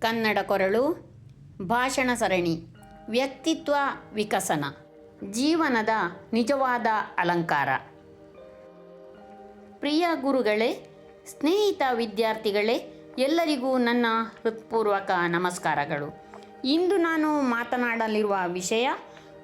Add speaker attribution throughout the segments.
Speaker 1: ಕನ್ನಡ ಕೊರಳು, ಭಾಷಣ ಸರಣಿ, ವ್ಯಕ್ತಿತ್ವ ವಿಕಸನ, ಜೀವನದ ನಿಜವಾದ ಅಲಂಕಾರ. ಪ್ರಿಯ ಗುರುಗಳೇ, ಸ್ನೇಹಿತ ವಿದ್ಯಾರ್ಥಿಗಳೇ, ಎಲ್ಲರಿಗೂ ನನ್ನ ಹೃತ್ಪೂರ್ವಕ ನಮಸ್ಕಾರಗಳು. ಇಂದು ನಾನು ಮಾತನಾಡಲಿರುವ ವಿಷಯ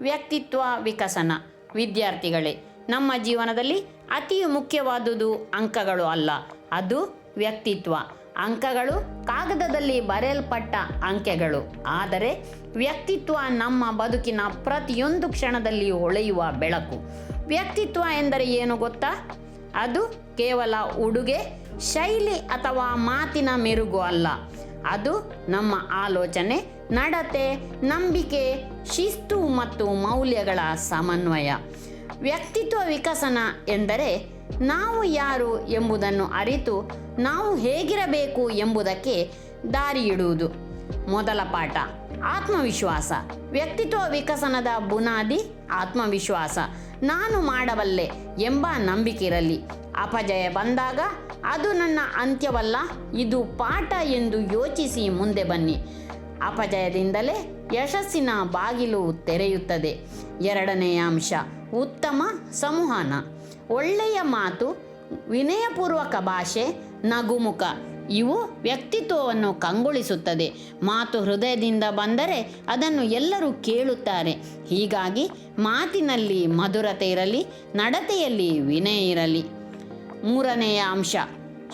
Speaker 1: ವ್ಯಕ್ತಿತ್ವ ವಿಕಸನ. ವಿದ್ಯಾರ್ಥಿಗಳೇ, ನಮ್ಮ ಜೀವನದಲ್ಲಿ ಅತಿ ಮುಖ್ಯವಾದುದು ಅಂಕಗಳು ಅಲ್ಲ, ಅದು ವ್ಯಕ್ತಿತ್ವ. ಅಂಕಗಳು ಕಾಗದದಲ್ಲಿ ಬರೆಯಲ್ಪಟ್ಟ ಅಂಕೆಗಳು. ಆದರೆ ವ್ಯಕ್ತಿತ್ವ ನಮ್ಮ ಬದುಕಿನ ಪ್ರತಿಯೊಂದು ಕ್ಷಣದಲ್ಲಿ ಹೊಳೆಯುವ ಬೆಳಕು. ವ್ಯಕ್ತಿತ್ವ ಎಂದರೆ ಏನು ಗೊತ್ತಾ? ಅದು ಕೇವಲ ಉಡುಗೆ, ಶೈಲಿ ಅಥವಾ ಮಾತಿನ ಮೆರುಗು ಅಲ್ಲ. ಅದು ನಮ್ಮ ಆಲೋಚನೆ, ನಡತೆ, ನಂಬಿಕೆ, ಶಿಸ್ತು ಮತ್ತು ಮೌಲ್ಯಗಳ ಸಮನ್ವಯ. ವ್ಯಕ್ತಿತ್ವ ವಿಕಸನ ಎಂದರೆ ನಾವು ಯಾರು ಎಂಬುದನ್ನು ಅರಿತು ನಾವು ಹೇಗಿರಬೇಕು ಎಂಬುದಕ್ಕೆ ದಾರಿಯಿಡುವುದು. ಮೊದಲ ಪಾಠ, ಆತ್ಮವಿಶ್ವಾಸ. ವ್ಯಕ್ತಿತ್ವ ವಿಕಸನದ ಬುನಾದಿ, ಆತ್ಮವಿಶ್ವಾಸ. ನಾನು ಮಾಡಬಲ್ಲೆ ಎಂಬ ನಂಬಿಕೆ ಇರಲಿ. ಅಪಜಯ ಬಂದಾಗ ಅದು ನನ್ನ ಅಂತ್ಯವಲ್ಲ, ಇದು ಪಾಠ ಎಂದು ಯೋಚಿಸಿ ಮುಂದೆ ಬನ್ನಿ. ಅಪಜಯದಿಂದಲೇ ಯಶಸ್ಸಿನ ಬಾಗಿಲು ತೆರೆಯುತ್ತದೆ. ಎರಡನೆಯ ಅಂಶ, ಉತ್ತಮ ಸಂವಹನ. ಒಳ್ಳೆಯ ಮಾತು, ವಿನಯಪೂರ್ವಕ ಭಾಷೆ, ನಗುಮುಖ. ಇವು ವ್ಯಕ್ತಿತ್ವವನ್ನು ಕಂಗೊಳಿಸುತ್ತದೆ. ಮಾತು ಹೃದಯದಿಂದ ಬಂದರೆ ಅದನ್ನು ಎಲ್ಲರೂ ಕೇಳುತ್ತಾರೆ. ಹೀಗಾಗಿ ಮಾತಿನಲ್ಲಿ ಮಧುರತೆ ಇರಲಿ, ನಡತೆಯಲ್ಲಿ ವಿನಯ ಇರಲಿ. ಮೂರನೆಯ ಅಂಶ,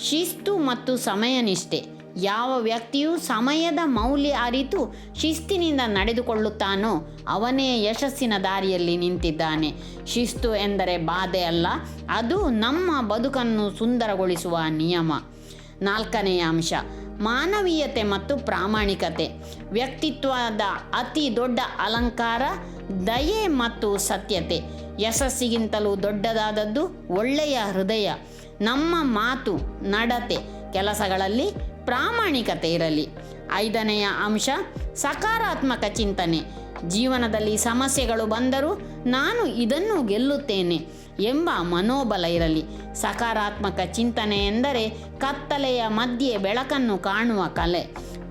Speaker 1: ಶಿಸ್ತು ಮತ್ತು ಸಮಯನಿಷ್ಠೆ. ಯಾವ ವ್ಯಕ್ತಿಯು ಸಮಯದ ಮೌಲ್ಯ ಅರಿತು ಶಿಸ್ತಿನಿಂದ ನಡೆದುಕೊಳ್ಳುತ್ತಾನೋ ಅವನೇ ಯಶಸ್ಸಿನ ದಾರಿಯಲ್ಲಿ ನಿಂತಿದ್ದಾನೆ. ಶಿಸ್ತು ಎಂದರೆ ಬಾಧೆ ಅಲ್ಲ, ಅದು ನಮ್ಮ ಬದುಕನ್ನು ಸುಂದರಗೊಳಿಸುವ ನಿಯಮ. ನಾಲ್ಕನೆಯ ಅಂಶ, ಮಾನವೀಯತೆ ಮತ್ತು ಪ್ರಾಮಾಣಿಕತೆ. ವ್ಯಕ್ತಿತ್ವದ ಅತಿ ದೊಡ್ಡ ಅಲಂಕಾರ, ದಯೆ ಮತ್ತು ಸತ್ಯತೆ. ಯಶಸ್ಸಿಗಿಂತಲೂ ದೊಡ್ಡದಾದದ್ದು ಒಳ್ಳೆಯ ಹೃದಯ. ನಮ್ಮ ಮಾತು, ನಡತೆ, ಕೆಲಸಗಳಲ್ಲಿ ಪ್ರಾಮಾಣಿಕತೆ ಇರಲಿ. ಐದನೆಯ ಅಂಶ, ಸಕಾರಾತ್ಮಕ ಚಿಂತನೆ. ಜೀವನದಲ್ಲಿ ಸಮಸ್ಯೆಗಳು ಬಂದರೂ ನಾನು ಇದನ್ನು ಗೆಲ್ಲುತ್ತೇನೆ ಎಂಬ ಮನೋಬಲ ಇರಲಿ. ಸಕಾರಾತ್ಮಕ ಚಿಂತನೆ ಎಂದರೆ ಕತ್ತಲೆಯ ಮಧ್ಯೆ ಬೆಳಕನ್ನು ಕಾಣುವ ಕಲೆ.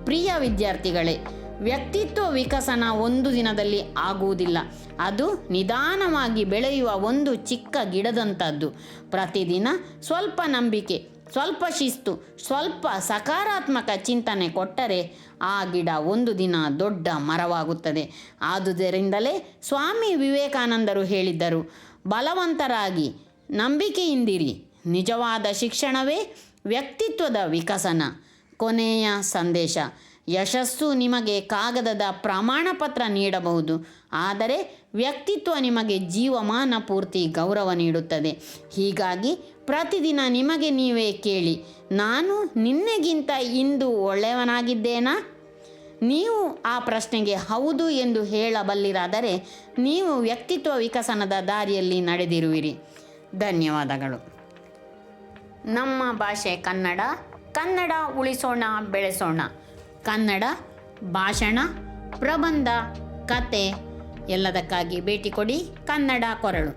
Speaker 1: ಪ್ರಿಯ ವಿದ್ಯಾರ್ಥಿಗಳೇ, ವ್ಯಕ್ತಿತ್ವ ವಿಕಸನ ಒಂದು ದಿನದಲ್ಲಿ ಆಗುವುದಿಲ್ಲ. ಅದು ನಿಧಾನವಾಗಿ ಬೆಳೆಯುವ ಒಂದು ಚಿಕ್ಕ ಗಿಡದಂಥದ್ದು. ಪ್ರತಿದಿನ ಸ್ವಲ್ಪ ನಂಬಿಕೆ ಸ್ವಲ್ಪ ಶಿಸ್ತು, ಸ್ವಲ್ಪ ಸಕಾರಾತ್ಮಕ ಚಿಂತನೆ ಕೊಟ್ಟರೆ ಆ ಗಿಡ ಒಂದು ದಿನ ದೊಡ್ಡ ಮರವಾಗುತ್ತದೆ. ಆದುದರಿಂದಲೇ ಸ್ವಾಮಿ ವಿವೇಕಾನಂದರು ಹೇಳಿದ್ದರು, ಬಲವಂತರಾಗಿ, ನಂಬಿಕೆಯಿಂದಿರಿ. ನಿಜವಾದ ಶಿಕ್ಷಣವೇ ವ್ಯಕ್ತಿತ್ವದ ವಿಕಸನ, ಕೊನೆಯ ಸಂದೇಶ. ಯಶಸ್ಸು ನಿಮಗೆ ಕಾಗದದ ಪ್ರಮಾಣಪತ್ರ ನೀಡಬಹುದು. ಆದರೆ ವ್ಯಕ್ತಿತ್ವ ನಿಮಗೆ ಜೀವಮಾನ ಪೂರ್ತಿ ಗೌರವ ನೀಡುತ್ತದೆ. ಹೀಗಾಗಿ ಪ್ರತಿದಿನ ನಿಮಗೆ ನೀವೇ ಕೇಳಿ, ನಾನು ನಿನ್ನೆಗಿಂತ ಇಂದು ಒಳ್ಳೆಯವನಾಗಿದ್ದೇನಾ? ನೀವು ಆ ಪ್ರಶ್ನೆಗೆ ಹೌದು ಎಂದು ಹೇಳಬಲ್ಲಿರಾದರೆ ನೀವು ವ್ಯಕ್ತಿತ್ವ ವಿಕಸನದ ದಾರಿಯಲ್ಲಿ ನಡೆದಿರುವಿರಿ. ಧನ್ಯವಾದಗಳು. ನಮ್ಮ ಭಾಷೆ ಕನ್ನಡ ಕನ್ನಡ ಉಳಿಸೋಣ, ಬೆಳೆಸೋಣ. ಕನ್ನಡ ಭಾಷಣ ಪ್ರಬಂಧ ಕತೆ ಎಲ್ಲದಕ್ಕಾಗಿ ಭೇಟಿ ಕೊಡಿ ಕನ್ನಡ ಕೊರಳು.